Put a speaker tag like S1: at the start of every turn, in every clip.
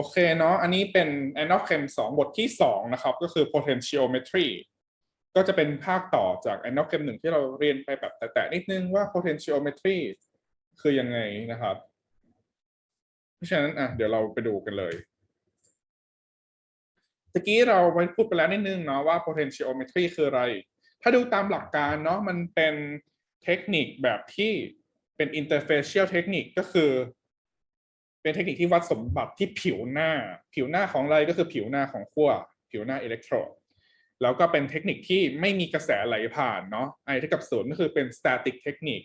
S1: โอเคเนาะ อันนี้เป็น Anal Chem 2 บทที่ 2 นะครับ ก็คือ Potentiometry ก็จะเป็นภาคต่อจาก Anal Chem 1 ที่เราเรียนไปแบบแตะๆนิดนึงว่า Potentiometry คือยังไงนะครับ เพราะฉะนั้นอะเดี๋ยวเราไปดูกันเลยตะกี้เราไปพูดไปแล้วนิดนึงเนาะว่า potentiometry คืออะไร ถ้าดูตามหลักการเนาะมันเป็นเทคนิคแบบที่เป็น interfacial เทคนิคก็คือ เป็นเทคนิคที่วัดสมบัติที่ผิวหน้า ผิวหน้าของอะไรก็คือผิวหน้าของขั้วผิวหน้าอิเล็กโทรดแล้วก็เป็นเทคนิคที่ไม่มีกระแสไหลผ่านเนาะไอเท่ากับศูนย์ก็คือเป็น static เทคนิค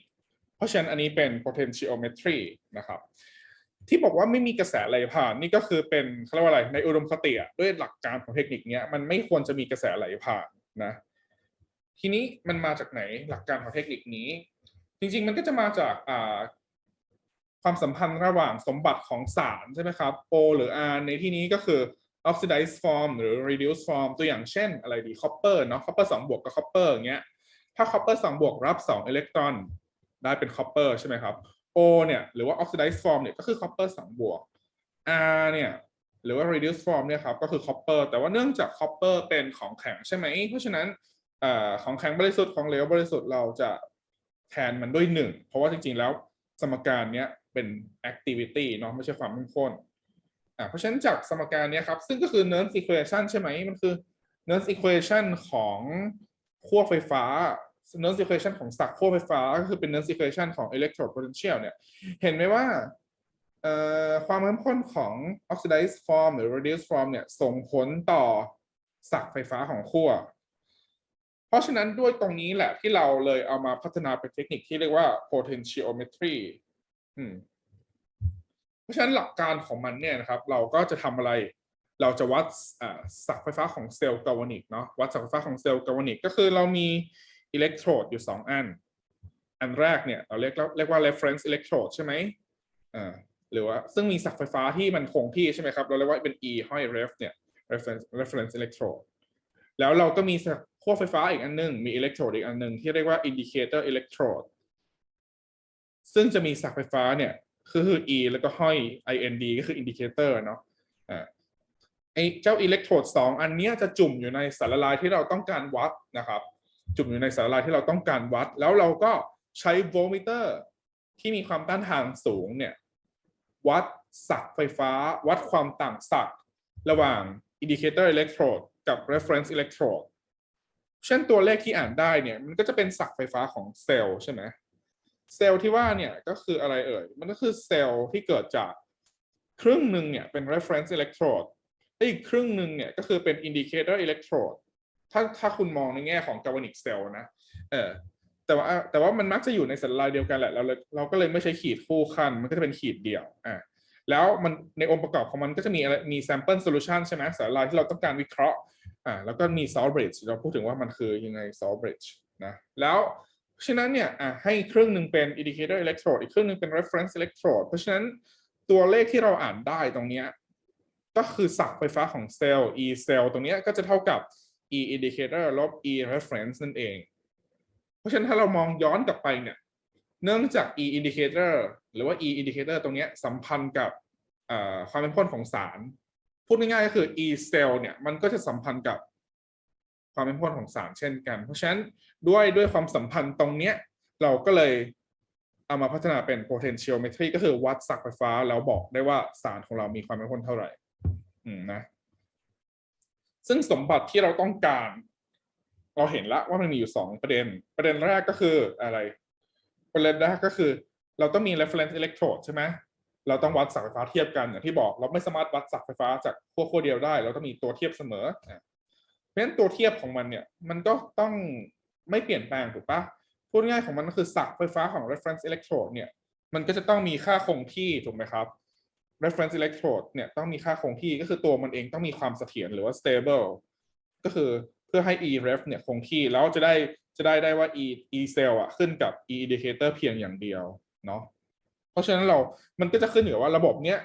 S1: เพราะฉะนั้นอันนี้เป็น potentiometry นะครับ ที่บอกว่าไม่มีกระแสไหลผ่านนี่ก็คือเป็นเขาเรียกว่าอะไรในอุดมคติอะด้วยหลักการของเทคนิคเนี้ยมันไม่ควรจะมีกระแสไหลผ่านนะ ทีนี้มันมาจากไหนหลักการของเทคนิคนี้ จริง ๆ มันก็จะมาจากอ่า ความสัมพันธ์ระหว่างสมบัติของสารใช่ไหมครับ O หรือ R ในที่นี้ก็คือ oxidized form หรือ reduced form ตัวอย่างเช่นอะไรดี copper เนาะ copper 2บวกกับ copper อย่างเงี้ย ถ้า copper 2บวกรับ 2 อิเล็กตรอน ได้เป็น copper ใช่ไหมครับ O เนี่ยหรือว่า oxidized form เนี่ยก็คือ copper 2บวก R เนี่ยหรือว่า reduced form เนี่ยครับก็คือ copper แต่ว่าเนื่องจาก copper เป็นของแข็งใช่ไหม เพราะฉะนั้นอของแข็งบริสุทธิ์ของเหลวบริสุทธิ์เราจะแทนมันด้วยหนึ่งเพราะว่าจริงๆแล้วสมการเนี้ย เป็น activity เนาะไม่ใช่ความเข้มข้นอ่าเพราะฉะนั้นจากสมการนี้ครับ ซึ่งก็คือ Nernst equation ใช่ไหมมันคือ Nernst equation ของขั้วไฟฟ้า Nernst equation ของสักขั้วไฟฟ้า ก็คือเป็น Nernst equation ของ electrode potential เนี่ยเห็นไหมว่าความเข้มข้นของ oxidized form หรือ reduced form เนี่ยส่งผลต่อสักไฟฟ้าของขั้ว เพราะฉะนั้นด้วยตรงนี้แหละที่เราเลยเอามาพัฒนาเป็นเทคนิคที่เรียกว่า potentiometry เพราะฉะนั้นหลักการของมันเนี่ยนะครับ เราก็จะทำอะไร เราจะวัดสักไฟฟ้าของเซลล์กาวนิกเนาะวัดสักไฟฟ้าของเซลล์กาวนิกก็คือเรามีอิเล็กโทรดอยู่ 2 อัน อันแรกเนี่ยเราเรียกเรียกว่า reference electrode ใช่ไหมอ่าหรือว่าซึ่งมีสักไฟฟ้าที่มันคงที่ใช่ไหมครับ เราเรียกว่าเป็น e ห้อย ref เนี่ย reference reference electrode แล้วเราก็มีขั้วไฟฟ้าอีกอันนึง มีอิเล็กโทรดอีกอันนึงที่เรียกว่า indicator electrode ซึ่งจะมีสักไฟฟ้าเนี่ยคือ e แล้วก็ห้อย ind ก็คือ indicator เนาะอ่าไอเจ้าอิเล็กโทรดสองอันนี้จะจุ่มอยู่ในสารละลายที่เราต้องการวัดนะครับ จุ่มอยู่ในสารละลายที่เราต้องการวัด แล้วเราก็ใช้โวลต์มิเตอร์ที่มีความต้านทานสูงเนี่ยวัดสักไฟฟ้า วัดความต่างสักระหว่าง indicator electrode กับ reference electrode เช่นตัวเลขที่อ่านได้เนี่ยมันก็จะเป็นสักไฟฟ้าของเซลล์ใช่ไหม เซลล์ที่ว่าเนี่ยก็คืออะไรเอ่ย มันก็คือเซลล์ที่เกิดจากครึ่งหนึ่งเนี่ยเป็น reference electrode อีกครึ่งหนึ่งเนี่ยก็คือเป็น indicator electrode ถ้าถ้าคุณมองในแง่ของ galvanic cell นะเออแต่ว่าแต่ว่ามันมักจะอยู่ในสัญลักษณ์เดียวกันแหละเราเราก็เลยไม่ใช้ขีดคู่ขั้นมันก็จะเป็นขีดเดียวอ่าแล้วมันในองค์ประกอบของมันก็จะมีอะไรมี sample solution ใช่ไหมสัญลักษณ์ที่เราต้องการวิเคราะห์อ่าแล้วก็มี salt bridge เราพูดถึงว่ามันคือยังไง salt bridge นะแล้ว ฉะนั้นเนี่ยให้ครึ่งหนึ่งเป็น indicator electrode อีกครึ่งหนึ่งเป็น reference electrode เพราะฉะนั้นตัวเลขที่เราอ่านได้ตรงนี้ก็คือสักไฟฟ้าของเซลล์ e เซลล์ตรงนี้ก็จะเท่ากับ e indicator ลบ e reference นั่นเอง เพราะฉะนั้นถ้าเรามองย้อนกลับไปเนี่ย เนื่องจาก e indicator หรือว่า e indicator ตรงนี้สัมพันธ์กับความเป็นพ้นของสาร พูดง่ายๆก็คือ e cell เนี่ยมันก็จะสัมพันธ์กับ ความเป็นพ้นของสารเช่นกัน เพราะฉะนั้นด้วยด้วยความสัมพันธ์ตรงเนี้ยเราก็เลยเอามาพัฒนาเป็น potentiometry ก็คือวัดสักไฟฟ้าแล้วบอกได้ว่าสารของเรามีความเป็นพ้นเท่าไหร่อืมนะซึ่งสมบัติที่เราต้องการ เราเห็นล้วว่ามันมีอยู่สองประเด็น ประเด็นแรกก็คืออะไร ประเด็นแรกก็คือ เราต้องมี reference electrode ใช่ไหมเราต้องวัดสักไฟฟ้าเทียบกันอย่างที่บอก เราไม่สามารถวัดสักไฟฟ้าจากขั้วขั้วเดียวได้ เราต้องมีตัวเทียบเสมอ เพราะฉะนั้นตัวเทียบของมันเนี่ยมันก็ต้องไม่เปลี่ยนแปลงถูกปะพูดง่ายของมันก็คือสักไฟฟ้าของ reference electrode เนี่ยมันก็จะต้องมีค่าคงที่ถูกไหมครับ reference electrode เนี่ยต้องมีค่าคงที่ก็คือตัวมันเองต้องมีความเสถียรหรือว่า stable ก็คือเพื่อให้ e ref เนี่ยคงที่แล้วจะได้จะได้ได้ว่า e e cell อะขึ้นกับ e indicator เพียงอย่างเดียวเนาะเพราะฉะนั้นเรามันก็จะขึ้นอยู่ว่าระบบเนี้ย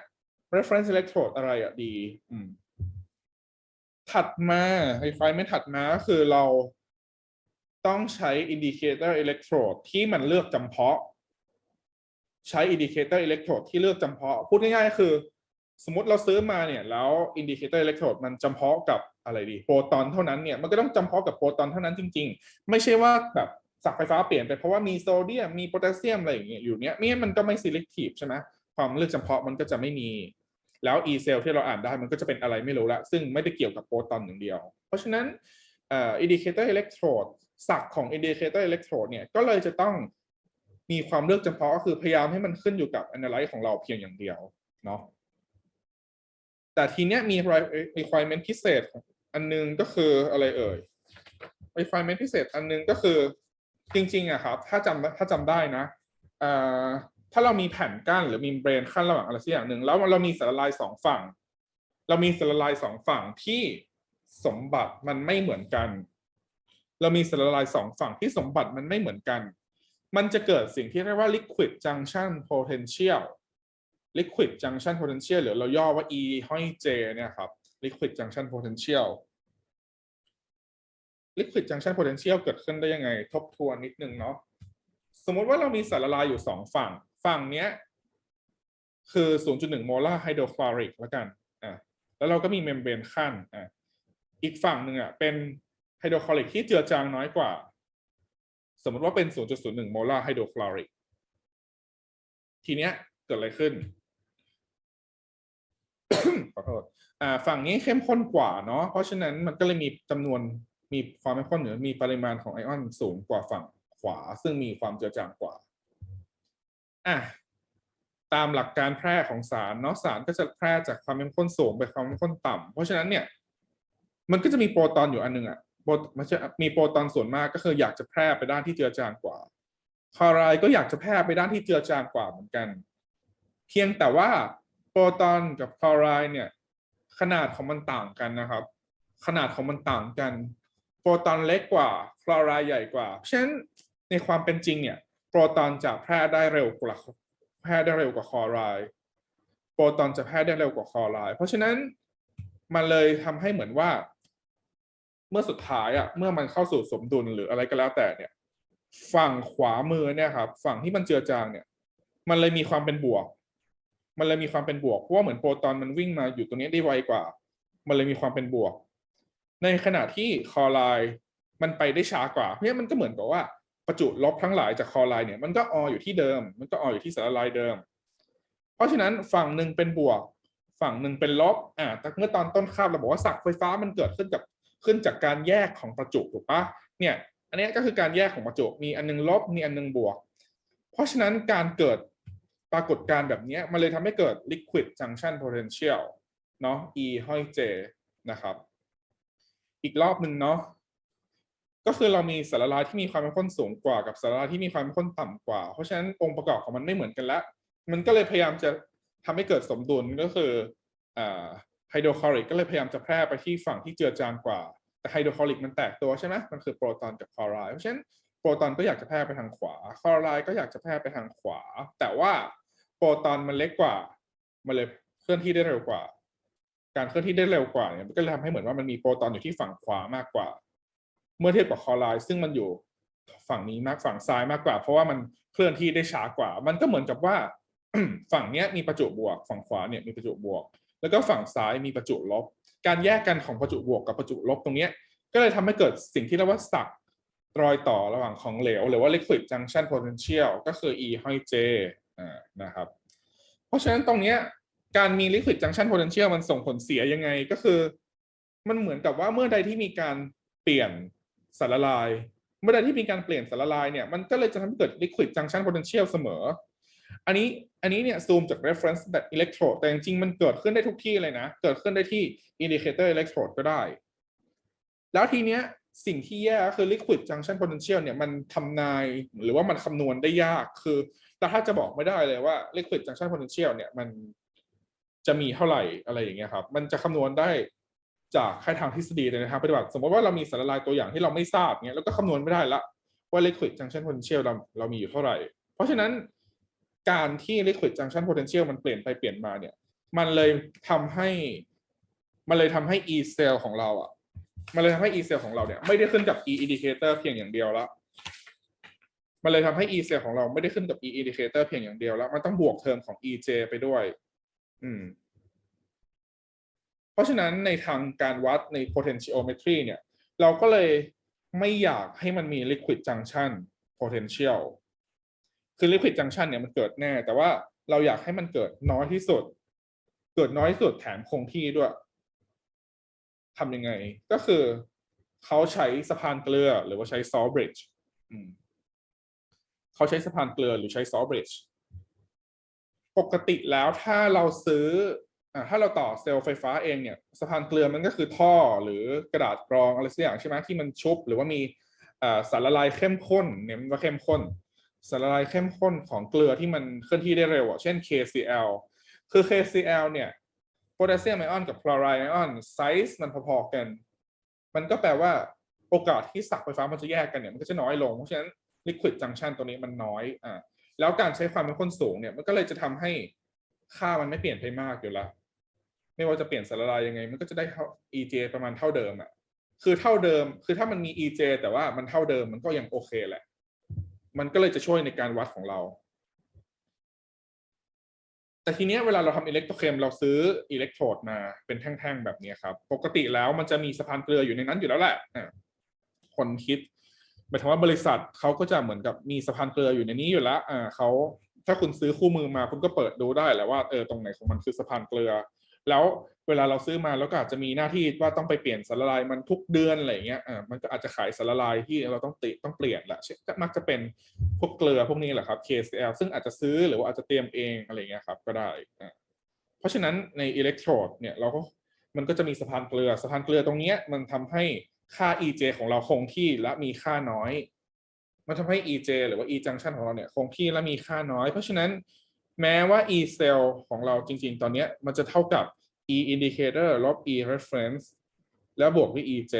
S1: reference electrode อะไรอะดี อืม ถัดมาไอไฟไม่ถัดมาก็คือเราต้องใช้ indicator electrode ที่มันเลือกจำเพาะ ใช้ indicator electrode ที่เลือกจำเพาะ พูดง่ายๆ คือ สมมติเราซื้อมาเนี่ย แล้วอินดิเคเตอร์อิเล็กโทรดมันจำเพาะกับอะไรดีโปรตอนเท่านั้นเนี่ยมันก็ต้องจำเพาะกับโปรตอนเท่านั้นจริง ๆ ไม่ใช่ว่าแบบสักไฟฟ้าเปลี่ยนไปเพราะว่ามีโซเดียมมีโพแทสเซียมอะไรอย่างเงี้ยอยู่เนี้ยไม่งั้นมันก็ไม่ selective ใช่ไหมความเลือกจำเพาะมันก็จะไม่มี แล้ว e cell ที่เราอ่านได้มันก็จะเป็นอะไรไม่รู้ละซึ่งไม่ได้เกี่ยวกับโปรตอนอย่างเดียว เพราะฉะนั้นเอ่อ indicator electrode ศักดิ์ของ indicator electrode เนี่ยก็เลยจะต้องมีความเลือกจำเพาะก็คือพยายามให้มันขึ้นอยู่กับ analyte ของเราเพียงอย่างเดียวเนาะแต่ทีเนี้ยมี requirement พิเศษอันนึงก็คืออะไรเอ่ย requirement พิเศษอันนึงก็คือจริงๆอะครับถ้าจำถ้าจำได้นะ ถ้าเรามีแผ่นกั้นหรือมีเบรนขั้นระหว่างอะไรสักอย่างหนึ่งแล้วเรามีสารละลายสองฝั่ง เรามีสารละลายสองฝั่งที่สมบัติมันไม่เหมือนกัน เรามีสารลายสองฝั่งที่สมบัติมันไม่เหมือนกัน มันจะเกิดสิ่งที่เรียกว่า liquid junction potential liquid junction potential หรือเราย่อว่า E ห้อย J เนี่ยครับ liquid junction potential liquid junction potential เกิดขึ้นได้ยังไง ทบทวนนิดนึงเนาะสมมติว่าเรามีสารละลายอยู่สองฝั่ง ฝั่งเนี้ยคือ 0.1 โมลาร์ไฮโดรคลอริกแล้วกันอะแล้วเราก็มีเมมเบรนขั้นอะอีกฝั่งหนึ่งอะเป็นไฮโดรคลอริกที่เจือจางน้อยกว่า สมมติว่าเป็น 0.01 โมลาร์ไฮโดรคลอริกทีเนี้ยเกิดอะไรขึ้นขอโทษอ่าฝั่งนี้เข้มข้นกว่าเนาะเพราะฉะนั้นมันก็เลยมีจำนวนมีความเข้มข้นหรือมีปริมาณของไอออนสูงกว่าฝั่งขวา ซึ่งมีความเจือจางกว่า อะตามหลักการแพร่ของสารเนาะสารก็จะแพร่จากความเข้มข้นสูงไปความเข้มข้นต่ำเพราะฉะนั้นเนี่ย มันก็จะมีโปรตอนอยู่อันหนึงอะโปรมันจะมีโปรตอนส่วนมากก็คืออยากจะแพร่ไปด้านที่เจือจางกว่าคลอไรด์ก็อยากจะแพร่ไปด้านที่เจือจางกว่าเหมือนกัน เพียงแต่ว่าโปรตอนกับคลอไรด์เนี่ย ขนาดของมันต่างกันนะครับ ขนาดของมันต่างกัน โปรตอนเล็กกว่าคลอไรด์ใหญ่กว่าเพราะฉะนั้นในความเป็นจริงเนี่ย โปรตอนจะแพร่ได้เร็วกว่าแพร่ได้เร็วกว่าคลอไรด์โปรตอนจะแพร่ได้เร็วกว่าคลอไรด์เพราะฉะนั้นมันเลยทำให้เหมือนว่า เมื่อสุดท้ายอะเมื่อมันเข้าสู่สมดุลหรืออะไรก็แล้วแต่เนี่ย ฝั่งขวามือเนี่ยครับ ฝั่งที่มันเจือจางเนี่ย มันเลยมีความเป็นบวก มันเลยมีความเป็นบวกเพราะว่าเหมือนโปรตอนมันวิ่งมาอยู่ตรงนี้ได้ไวกว่า มันเลยมีความเป็นบวก ในขณะที่คลอไรด์มันไปได้ช้ากว่า เพราะมันก็เหมือนกับว่า ประจุลบทั้งหลายจากคอไรด์เนี่ยมันก็ออยู่ที่เดิม มันก็ออยู่ที่สารละลายเดิม เพราะฉะนั้นฝั่งหนึ่งเป็นบวก ฝั่งหนึ่งเป็นลบอ่าเมื่อตอนต้นคาบเราบอกว่าสักไฟฟ้ามันเกิดขึ้นกับขึ้นจากการแยกของประจุถูกปะเนี่ยอันนี้ก็คือการแยกของประจุมีอันนึงลบมีอันนึงบวก เพราะฉะนั้นการเกิดปรากฏการแบบนี้มันเลยทำให้เกิด liquid junction potential เนาะ E ห้อย J นะครับ อีกรอบหนึ่งเนาะ ก็คือเรามีสารละลายที่มีความเข้มข้นสูงกว่ากับสารละลายที่มีความเข้มข้นต่ำกว่า เพราะฉะนั้นองค์ประกอบของมันไม่เหมือนกันแล้วมันก็เลยพยายามจะทำให้เกิดสมดุลก็คือไฮโดรคลอริกก็เลยพยายามจะแพร่ไปที่ฝั่งที่เจือจางกว่า แต่ไฮโดรคลอริกมันแตกตัวใช่ไหมมันคือโปรตอนกับคลอไรด์เพราะฉะนั้นโปรตอนก็อยากจะแพร่ไปทางขวาคลอไรด์ก็อยากจะแพร่ไปทางขวา แต่ว่าโปรตอนมันเล็กกว่ามันเลยเคลื่อนที่ได้เร็วกว่า การเคลื่อนที่ได้เร็วกว่าเนี่ยมันก็เลยทำให้เหมือนว่ามันมีโปรตอนอยู่ที่ฝั่งขวามากกว่า เมื่อเทียบกับคอไรด์ซึ่งมันอยู่ฝั่งนี้มากฝั่งซ้ายมากกว่า เพราะว่ามันเคลื่อนที่ได้ช้ากว่า มันก็เหมือนกับว่า ฝั่งเนี้ยมีประจุบวก ฝั่งขวาเนี่ยมีประจุบวก แล้วก็ฝั่งซ้ายมีประจุลบ การแยกกันของประจุบวกกับประจุลบตรงเนี้ยก็เลยทำให้เกิดสิ่งที่เรียกว่าสักรอยต่อระหว่างของเหลว หรือว่า liquid junction potential ก็คือ E ห้อย J อ่านะครับ เพราะฉะนั้นตรงเนี้ยการมี liquid junction potential มันส่งผลเสียยังไงก็คือ มันเหมือนกับว่าเมื่อใดที่มีการเปลี่ยน สารละลาย เมื่อใดที่มีการเปลี่ยนสารละลายเนี่ยมันก็เลยจะทำให้เกิด liquid junction potential เสมอ อันนี้อันนี้เนี่ยซูมจาก reference แบบ electrode แต่จริงๆมันเกิดขึ้นได้ทุกที่เลยนะ เกิดขึ้นได้ที่ indicator electrode ก็ได้ แล้วทีเนี้ยสิ่งที่แย่ก็คือ liquid junction potential เนี่ยมันทำนายหรือว่ามันคำนวณได้ยากคือ แต่ถ้าจะบอกไม่ได้เลยว่า liquid junction potential เนี่ยมันจะมีเท่าไหร่อะไรอย่างเงี้ยครับ มันจะคำนวณได้ จากค่าทางทฤษฎีเลยนะครับปฏิบัติ สมมติว่าเรามีสารละลายตัวอย่างที่เราไม่ทราบเนี่ยแล้วก็คำนวณไม่ได้ละว่า liquid junction potential เราเรามีอยู่เท่าไหร่ เพราะฉะนั้นการที่ liquid junction potential มันเปลี่ยนไปเปลี่ยนมาเนี่ย มันเลยทำให้ มันเลยทำให้ e cell ของเราอะ มันเลยทำให้ e cell ของเราเนี่ยไม่ได้ขึ้นกับ e indicator เพียงอย่างเดียวล้วมันเลยทำให้ e cell ของเราไม่ได้ขึ้นกับ e indicator เพียงอย่างเดียวแล้ว มันต้องบวกเทอมของ ej ไปด้วย อืม ราะฉะนั้นในทางการวัดใน potentiometry เนี่ยเราก็เลยไม่อยากให้มันมี liquid junction potential คือ liquid junction เนี่ยมันเกิดแน่ แต่ว่าเราอยากให้มันเกิดน้อยที่สุด เกิดน้อยที่สุดแถมคงที่ด้วยทำยังไง ก็คือเขาใช้สะพานเกลือ หรือว่าใช้ salt bridge เขาใช้สะพานเกลือหรือใช้ salt bridge ปกติแล้วถ้าเราซื้อ ถ้าเราต่อเซลล์ไฟฟ้าเองเนี่ยสะพานเกลือมันก็คือท่อหรือกระดาษกรองอะไรสักอย่างใช่ไหมที่มันชุบ หรือว่ามีสารละลายเข้มข้นเนี่ยมันว่าเข้มข้น สารละลายเข้มข้นของเกลือที่มันเคลื่อนที่ได้เร็วอะเช่น KCl คือ KCl เนี่ยโพแทสเซียมไอออนกับคลอไรด์ไอออนไซส์มันพอๆกัน มันก็แปลว่าโอกาสที่สักไฟฟ้ามันจะแยกกันเนี่ยมันก็จะน้อยลง เพราะฉะนั้น liquid junction ตัวนี้มันน้อยอ่าแล้วการใช้ความเป็นข้นสูงเนี่ยมันก็เลยจะทำให้ค่ามันไม่เปลี่ยนไปมากอยู่แล้ว ไม่ว่าจะเปลี่ยนสารละลายยังไง มันก็จะได้เท่า EJ ประมาณเท่าเดิมอะคือเท่าเดิม คือถ้ามันมี EJ แต่ว่ามันเท่าเดิมมันก็ยังโอเคแหละ มันก็เลยจะช่วยในการวัดของเรา แต่ทีเนี้ยเวลาเราทำอิเล็กโทรเคมเราซื้ออิเล็กโทรดมาเป็นแท่งๆแบบนี้ครับ ปกติแล้วมันจะมีสะพานเกลืออยู่ในนั้นอยู่แล้วแหละอะคนคิดหมายถึงว่าบริษัทเขาก็จะเหมือนกับมีสะพานเกลืออยู่ในนี้อยู่แล้วอ่าเขาถ้าคุณซื้อคู่มือมาคุณก็เปิดดูได้แหละว่าเออตรงไหนของมันคือสะพานเกลือ แล้วเวลาเราซื้อมาแล้วก็อาจจะมีหน้าที่ว่าต้องไปเปลี่ยนสารละลายมันทุกเดือนอะไรอย่างเงี้ยอ่ามันก็อาจจะขายสารละลายที่เราต้องติต้องเปลี่ยนแหละก็มักจะเป็นพวกเกลือพวกนี้แหละครับ KCl ซึ่งอาจจะซื้อหรือว่าอาจจะเตรียมเองอะไรเงี้ยครับก็ได้อ่าเพราะฉะนั้นในอิเล็กโทรดเนี่ยเราก็มันก็จะมีสะพานเกลือสะพานเกลือตรงเนี้ยมันทำให้ค่า EJ ของเราคงที่และมีค่าน้อย มันทำให้ EJ หรือว่า E junction ของเราเนี่ยคงที่และมีค่าน้อย เพราะฉะนั้น แม้ว่า E cell ของเราจริง ๆ ตอนนี้มันจะเท่ากับ E indicator ลบ E reference แล้วบวกด้วย EJ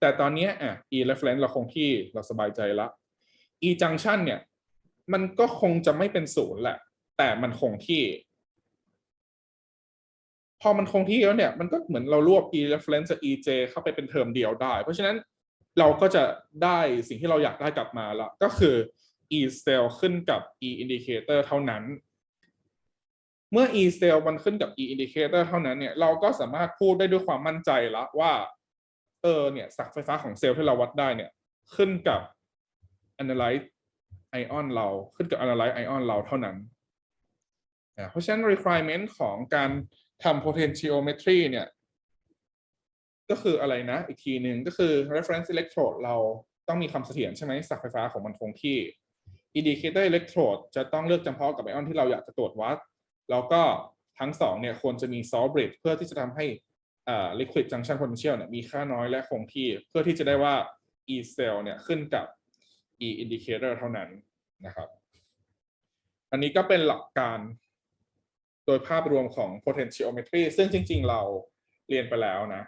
S1: แต่ตอนนี้อะ E reference เราคงที่เราสบายใจละ E junction เนี่ย มันก็คงจะไม่เป็นศูนย์แหละ แต่มันคงที่ พอมันคงที่แล้วเนี่ย มันก็เหมือนเรารวบ E reference กับ EJ เข้าไปเป็นเทอมเดียวได้ เพราะฉะนั้นเราก็จะได้สิ่งที่เราอยากได้กลับมาละก็คือ E cell ขึ้นกับ E indicator เท่านั้น เมื่อ E cell มันขึ้นกับ E indicator เท่านั้นเนี่ยเราก็สามารถพูดได้ด้วยความมั่นใจละว่า เออเนี่ยสักไฟฟ้าของเซลล์ที่เราวัดได้เนี่ยขึ้นกับ analyze ion เราขึ้นกับ analyze ion เราเท่านั้นเพราะฉะนั้น requirement ของการทำ potentiometry เนี่ยก็คืออะไรนะอีกทีหนึ่งก็คือ reference electrode เราต้องมีความเสถียรใช่ไหมสักไฟฟ้าของมันคงที่ indicator electrode จะต้องเลือกจำเพาะกับไอออนที่เราอยากจะตรวจวัด แล้วก็ทั้งสองเนี่ยควรจะมี salt bridge เพื่อที่จะทำให้อ่า liquid junction potential เนี่ยมีค่าน้อยและคงที่เพื่อที่จะได้ว่า e cell เนี่ยขึ้นกับ e indicator เท่านั้นนะครับ อันนี้ก็เป็นหลักการโดยภาพรวมของ potentiometry ซึ่งจริง ๆ เราเรียนไปแล้วนะ